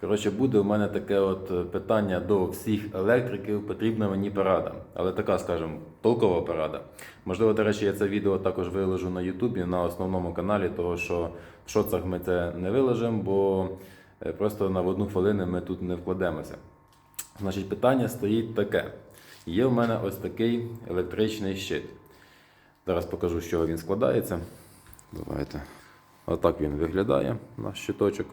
Коротше, буде у мене таке от е, питання до всіх електриків, потрібна мені порада. Але така, скажімо, толкова порада. Можливо, до речі, я це відео також виложу на Ютубі на основному каналі, того що в шоцах ми це не виложимо, бо е, просто на одну хвилину ми тут не вкладемося. Значить, питання стоїть таке. Є в мене ось такий електричний щит. Зараз покажу, з чого він складається. Давайте. Отак він виглядає, наш щиточок.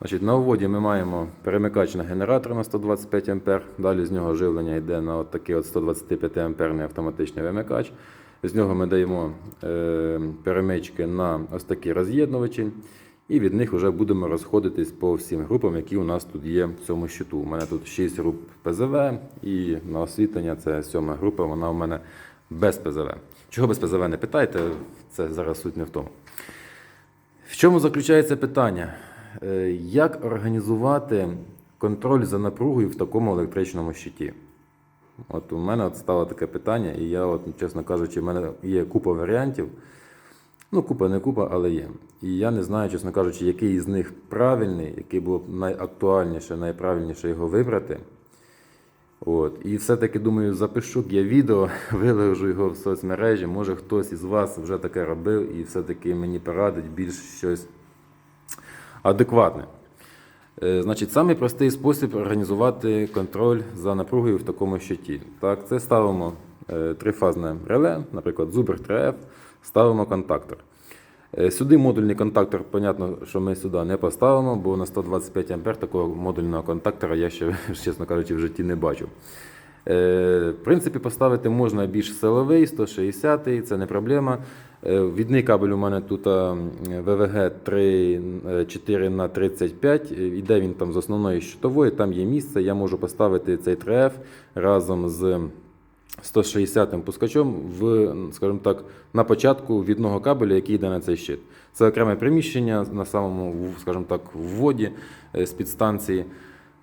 Значить, на вводі ми маємо перемикач на генератор на 125 А. Далі з нього живлення йде на от такий от 125 амперний автоматичний вимикач. З нього ми даємо е, перемички на ось такі роз'єднувачі. І від них вже будемо розходитись по всім групам, які у нас тут є в цьому щиту. У мене тут 6 груп ПЗВ, і на освітлення це сьома група, вона у мене без ПЗВ. Чого без ПЗВ не питайте, це зараз суть не в тому. В чому заключається питання? Е, Як організувати контроль за напругою в такому електричному щиті? От у мене от стало таке питання, і я, от, чесно кажучи, в мене є купа варіантів. Ну, купа, не купа, але є. І я не знаю, чесно кажучи, який із них правильний, який було б найактуальніше, найправильніше його вибрати. От. І все-таки думаю, запишу я відео, виложу його в соцмережі. Може хтось із вас вже таке робив і все-таки мені порадить більш щось адекватне. Е, Значить, самий простий спосіб організувати контроль за напругою в такому щиті. Так, це ставимо е, трифазне реле, наприклад, Zuber 3F, ставимо контактор. Е, Сюди модульний контактор, понятно, що ми сюди не поставимо, бо на 125 А такого модульного контактора я ще, чесно кажучи, в житті не бачив. Е, В принципі, поставити можна більш силовий, 160 це не проблема. Е, Відний кабель у мене тут ВВГ 3, 4 на 35 Е, Іде він там з основної щитової, там є місце. Я можу поставити цей 3F разом з 160 пускачом в, скажімо так, на початку відного кабеля, який йде на цей щит. Це окреме приміщення на самому, скажімо так, вводі е, з підстанції.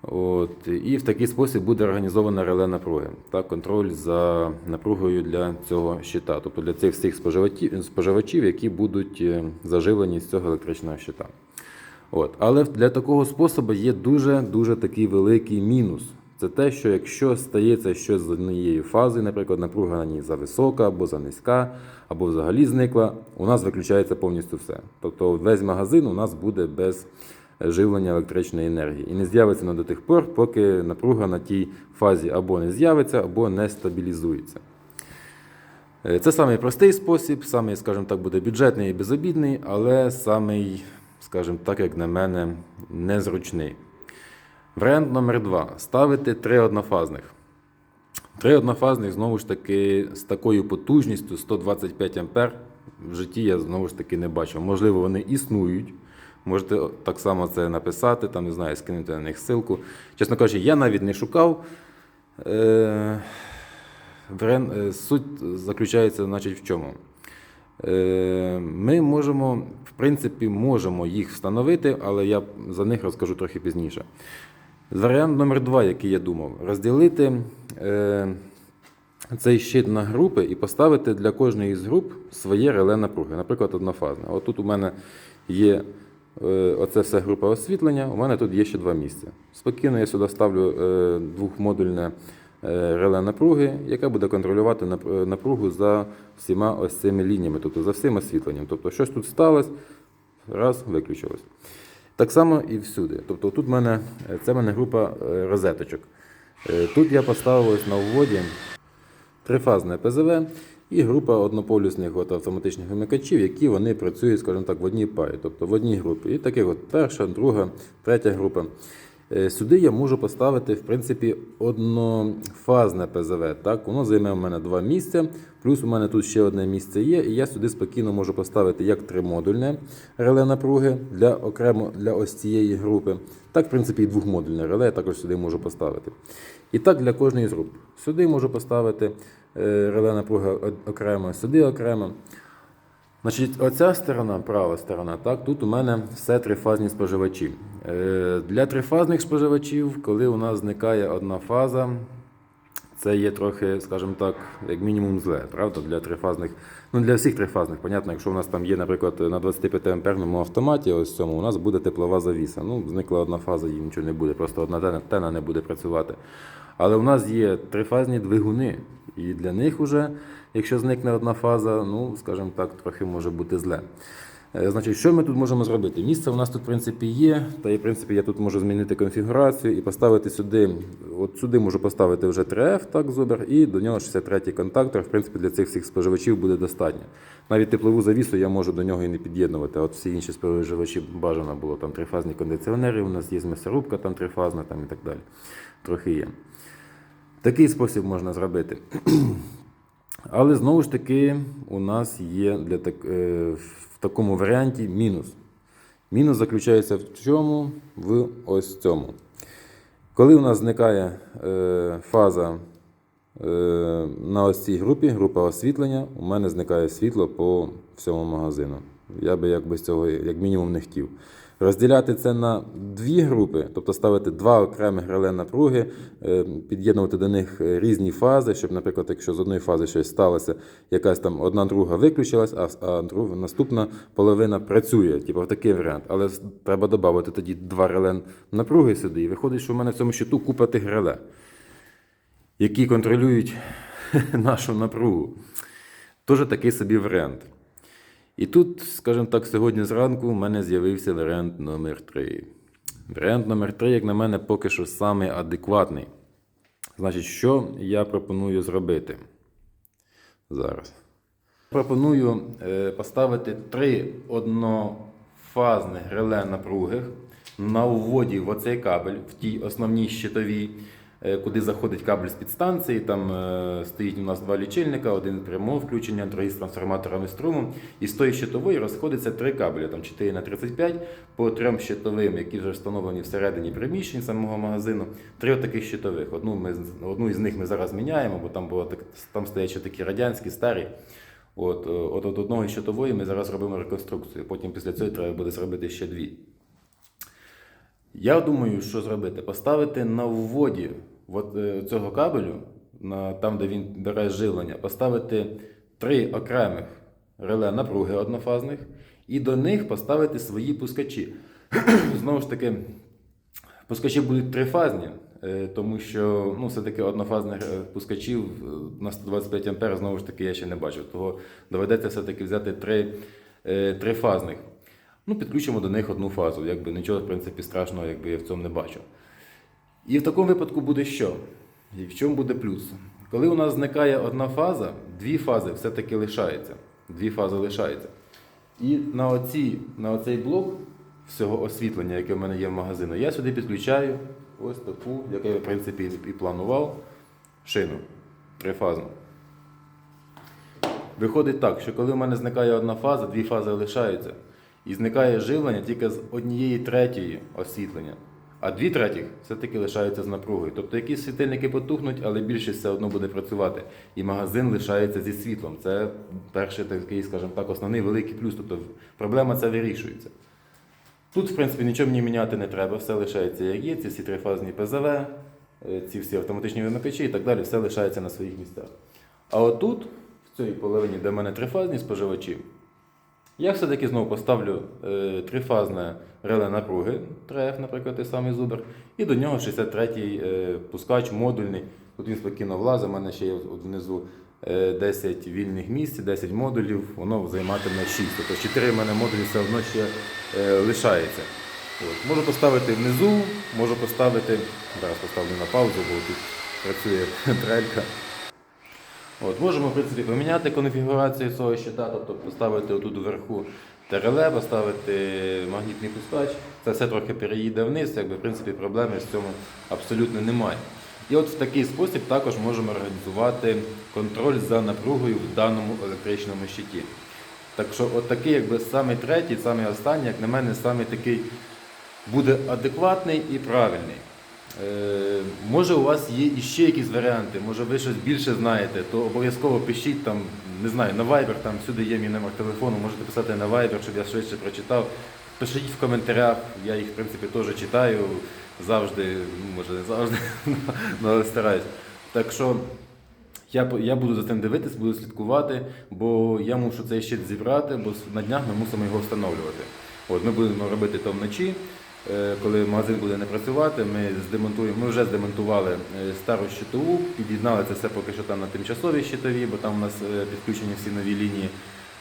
От, і в такий спосіб буде організована реле напруги та контроль за напругою для цього щита, тобто для цих всіх споживачів, які будуть е, заживлені з цього електричного щита. От. Але для такого способу є дуже дуже такий великий мінус. Це те, що якщо стається щось з однієї фази, наприклад, напруга на ній зависока або занизька, або взагалі зникла, у нас виключається повністю все. Тобто весь магазин у нас буде без живлення електричної енергії. І не з'явиться воно до тих пор, поки напруга на тій фазі або не з'явиться, або не стабілізується. Е, Це самий простий спосіб, самий, скажімо так, буде бюджетний і безобідний, але самий, скажімо так, як на мене, незручний. Варіант номер два. Ставити три однофазних. Три однофазних, знову ж таки, з такою потужністю 125 А в житті я знову ж таки не бачив. Можливо, вони існують. Можете так само це написати, там не знаю, скинути на них ссылку. Чесно кажучи, я навіть не шукав. Е, е, Суть заключається, значить, в чому? Е, Ми можемо, в принципі, можемо їх встановити, але я за них розкажу трохи пізніше. Варіант номер два, який я думав, розділити цей щит на групи і поставити для кожної з груп своє реле напруги, наприклад, однофазне. От тут у мене є оце все група освітлення, у мене тут є ще два місця. Спокійно я сюди ставлю е, двохмодульне е, реле напруги, яке буде контролювати е, напругу за всіма ось цими лініями, тобто за всім освітленням. Тобто щось тут сталося, раз, виключилось. Так само і всюди. Тобто тут в мене, це в мене група е, розеточок. Е, Тут я поставив ось на вводі трифазне ПЗВ і група однополюсних от автоматичних вимикачів, які вони працюють, скажімо так, в одній парі, тобто в одній групі. І таких от перша, друга, третя група. Е, Сюди я можу поставити, в принципі, однофазне ПЗВ. Так, воно займе у мене два місця, плюс у мене тут ще одне місце є, і я сюди спокійно можу поставити як тримодульне реле напруги для окремо для ось цієї групи. Так, в принципі, і двохмодульне реле я також сюди можу поставити. І так для кожної з груп. Сюди можу поставити е, реле напруги окремо, сюди окремо. Значить, оця сторона, права сторона, так, тут у мене все трифазні споживачі. Е, Для трифазних споживачів, коли у нас зникає одна фаза, це є трохи, скажімо так, як мінімум зле, правда, для трифазних, ну для всіх трифазних. Понятно, якщо у нас там є, наприклад, на 25 амперному автоматі, ось цьому, у нас буде теплова завіса. Ну, зникла одна фаза, їй нічого не буде, просто одна тена- не буде працювати. Але у нас є трифазні двигуни, і для них вже, якщо зникне одна фаза, ну, скажімо так, трохи може бути зле. Е, Значить, що ми тут можемо зробити? Місце у нас тут, в принципі, є. Та і в принципі я тут можу змінити конфігурацію і поставити сюди. От сюди можу поставити вже 3F, так, зубер, і до нього 63-й контактор. В принципі, для цих всіх споживачів буде достатньо. Навіть теплову завісу я можу до нього і не під'єднувати. От всі інші споживачі бажано було там трифазні кондиціонери. У нас є м'ясорубка там трифазна там і так далі. Трохи є. Такий спосіб можна зробити. Але знову ж таки, у нас є для так, е, в такому варіанті мінус. Мінус заключається в чому? В ось цьому. Коли у нас зникає е, фаза е, на ось цій групі, група освітлення, у мене зникає світло по всьому магазину. Я би як без цього як мінімум не хотів. Розділяти це на дві групи, тобто ставити два окремих реле напруги, е, під'єднувати до них е, різні фази, щоб, наприклад, якщо з одної фази щось сталося, якась там одна друга виключилась, а, друга, наступна половина працює. Типу, такий варіант. Але треба додати тоді два реле напруги сюди. І виходить, що в мене в цьому щиту купа тих реле, які контролюють нашу напругу. Тоже такий собі варіант. І тут, скажімо так, сьогодні зранку в мене з'явився варіант номер 3. Варіант номер 3, як на мене, поки що самий адекватний. Значить, що я пропоную зробити зараз? Пропоную е, поставити три однофазних реле напруги на вводі в оцей кабель, в тій основній щитовій, куди заходить кабель з підстанції. Там е, стоїть у нас два лічильника, один прямого включення, другий з трансформаторами струму. І з тої щитової розходиться три кабелі, там 4 на 35 по трьом щитовим, які вже встановлені всередині приміщень самого магазину. Три таких щитових. Одну, ми, одну із них ми зараз міняємо, бо там, було так, там стоять ще такі радянські, старі. От, е, от, от одної щитової ми зараз робимо реконструкцію. Потім після цього треба буде зробити ще дві. Я думаю, що зробити? Поставити на вводі е, цього кабелю, на, там, де він бере живлення, поставити три окремих реле напруги однофазних і до них поставити свої пускачі. Знову ж таки, пускачі будуть трифазні, е, тому що ну, все-таки однофазних е, пускачів на 125 А знову ж таки я ще не бачив. Того доведеться все-таки взяти три трифазних. Ну, підключимо до них одну фазу. Якби нічого, в принципі, страшного, якби я в цьому не бачу. І в такому випадку буде що? І в чому буде плюс? Коли у нас зникає одна фаза, дві фази все-таки лишаються. Дві фази лишаються. І на, оці, на оцей блок всього освітлення, яке в мене є в магазину, я сюди підключаю ось таку, яку я, в принципі, і планував, шину трифазну. Виходить так, що коли в мене зникає одна фаза, дві фази лишаються. І зникає живлення тільки з однієї третьої освітлення. А дві третіх все-таки лишаються з напругою. Тобто якісь світильники потухнуть, але більшість все одно буде працювати. І магазин лишається зі світлом. Це перший такий, скажімо так, основний великий плюс. Тобто проблема ця вирішується. Тут, в принципі, нічого мені міняти не треба, все лишається як є, ці всі трифазні ПЗВ, е, ці всі автоматичні вимикачі і так далі, все лишається на своїх місцях. А отут, в цій половині, де в мене трифазні споживачі, я все-таки знову поставлю е, трифазне реле напруги, 3F, наприклад, той самий зубер, і до нього 63-й е, пускач модульний. Тут він спокійно влазить, у мене ще є внизу е, 10 вільних місць, 10 модулів, воно займатиме 6. Тобто 4 в мене модулі все одно ще е, лишається. От. Можу поставити внизу, можу поставити, зараз поставлю на паузу, бо тут працює трелька. От, можемо в принципі поміняти конфігурацію цього щита, тобто поставити отут вверху тереле, поставити магнітний пускач. Це все трохи переїде вниз, якби в принципі проблеми з цьому абсолютно немає. І от в такий спосіб також можемо організувати контроль за напругою в даному електричному щиті. Так що, от такий, якби самий третій, самий останній, як на мене, самий такий буде адекватний і правильний. Е, може у вас є іще якісь варіанти, може ви щось більше знаєте, то обов'язково пишіть там, не знаю, на Viber, там всюди є мій номер телефону, можете писати на Viber, щоб я швидше прочитав. Пишіть в коментарях, я їх в принципі теж читаю завжди, ну, може не завжди, але стараюсь. Так що я, я буду за цим дивитись, буду слідкувати, бо я мушу цей щит зібрати, бо на днях ми мусимо його встановлювати. От, ми будемо робити то вночі. Е, Коли магазин буде не працювати, ми здемонтуємо. Ми вже здемонтували е, стару щитову, під'єднали це все поки що там на тимчасовій щитові, бо там у нас е, підключені всі нові лінії.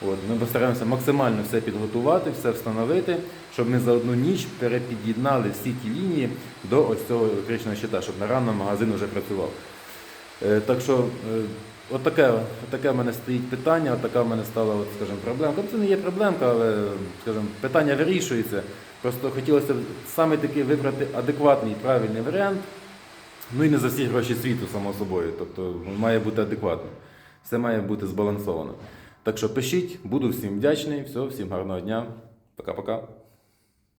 От, ми постараємося максимально все підготувати, все встановити, щоб ми за одну ніч перепід'єднали всі ті лінії до ось цього електричного щита, щоб на рано магазин вже працював. Так що е, от таке, в мене стоїть питання, от така в мене стала, от, скажімо, проблемка. Це не є проблемка, але скажімо, питання вирішується. Просто хотілося б саме таки вибрати адекватний правильний варіант. Ну і не за всі гроші світу, само собою. Тобто має бути адекватно. Все має бути збалансовано. Так що пишіть, буду всім вдячний. Все, всім гарного дня. Пока-пока.